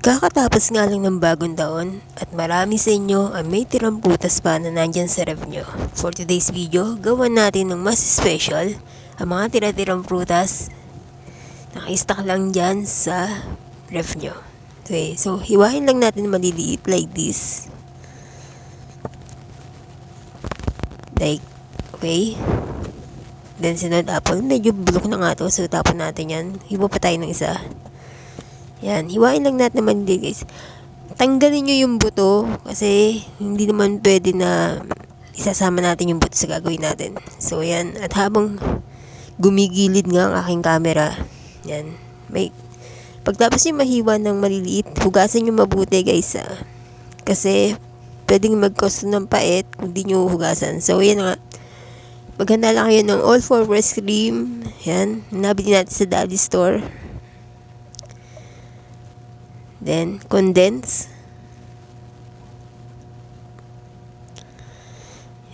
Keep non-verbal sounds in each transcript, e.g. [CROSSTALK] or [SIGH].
Kakatapos nga lang ng bagong taon at marami sa inyo ang may tirang prutas pa na nandyan sa ref nyo. For today's video, gawan natin ng mas special ang mga tira-tirang prutas naka-stock lang dyan sa ref nyo. Okay, so hiwain lang natin maliliit like this. Like, okay. Then sunod apple, medyo bulok na nga to, so tapon natin yan. Hiwa pa tayo ng isa. Yan, hiwain lang natin naman din guys. Tanggalin nyo yung buto kasi hindi naman pwede na isasama natin yung buto sa gagawin natin. So yan, at habang gumigilid nga ang aking camera, yan, may pagtapos yung mahiwa ng maliliit, hugasan nyo mabuti guys ah. Kasi pwedeng mag-cause ng pait kung di nyo hugasan. So yan nga, maghanda lang kayo ng all-for-breast cream. Yan, nabili natin sa Daddy Store. Then, condense.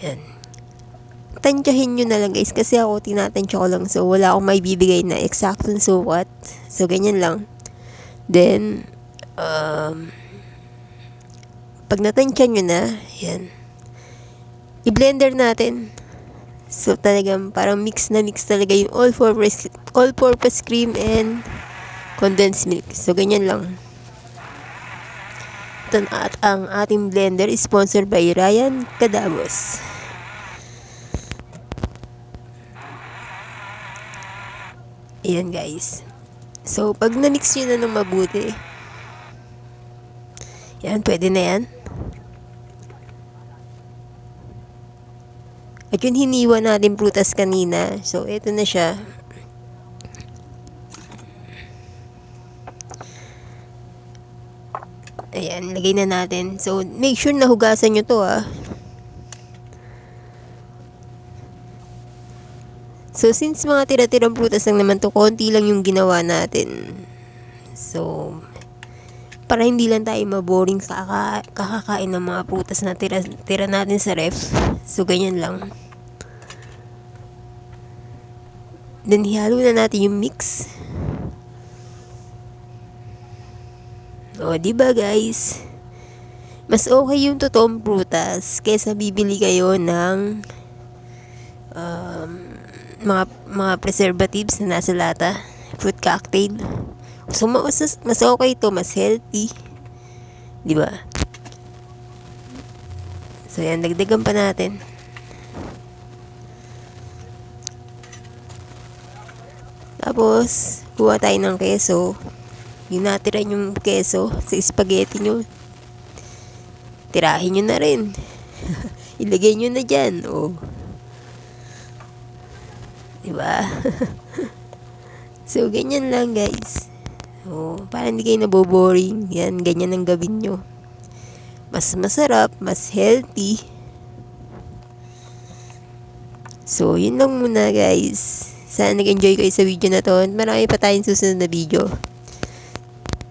Yan. Tansyahin nyo na lang guys kasi ako tinatansya ko lang so wala akong may bibigay na exact so what. So, ganyan lang. Then, um, pag natansya nyo na, yan. I-blender natin. So, talagang parang mix na mix talaga yung all-purpose all-purpose cream and condensed milk. So, ganyan lang. Ito at ang ating blender is sponsored by Ryan Cadabos. Ayan guys. So, pag na-mix nyo na ng mabuti, yan, pwede na yan. At yun hiniwa natin prutas kanina. So, ito na siya. Ayan, lagay na natin. So, make sure na hugasan nyo to ah. So, since mga tira-tirang prutas lang naman to, konti lang yung ginawa natin. So, para hindi lang tayo maboring sa kaka- kakakain ng mga prutas na tira, tira natin sa ref. So, ganyan lang. Then, ihalo na natin yung mix. O, di ba guys? Mas okay yung totoong prutas kaysa bibili kayo ng um, mga mga preservatives na nasa lata. Fruit cocktail. So, mas, mas okay to, mas healthy. Di ba? So, yan, dagdagan pa natin. Tapos, kuha tayo ng keso. Yung natira yung keso sa spaghetti nyo. Tirahin nyo na rin. [LAUGHS] Ilagay nyo na dyan. Oh. Diba? [LAUGHS] so, ganyan lang guys. Oh, para hindi kayo naboboring. Yan, ganyan ang gawin nyo. Mas masarap, mas healthy. So, yun lang muna guys. Sana nag-enjoy kayo sa video na to. Marami pa tayong susunod na video.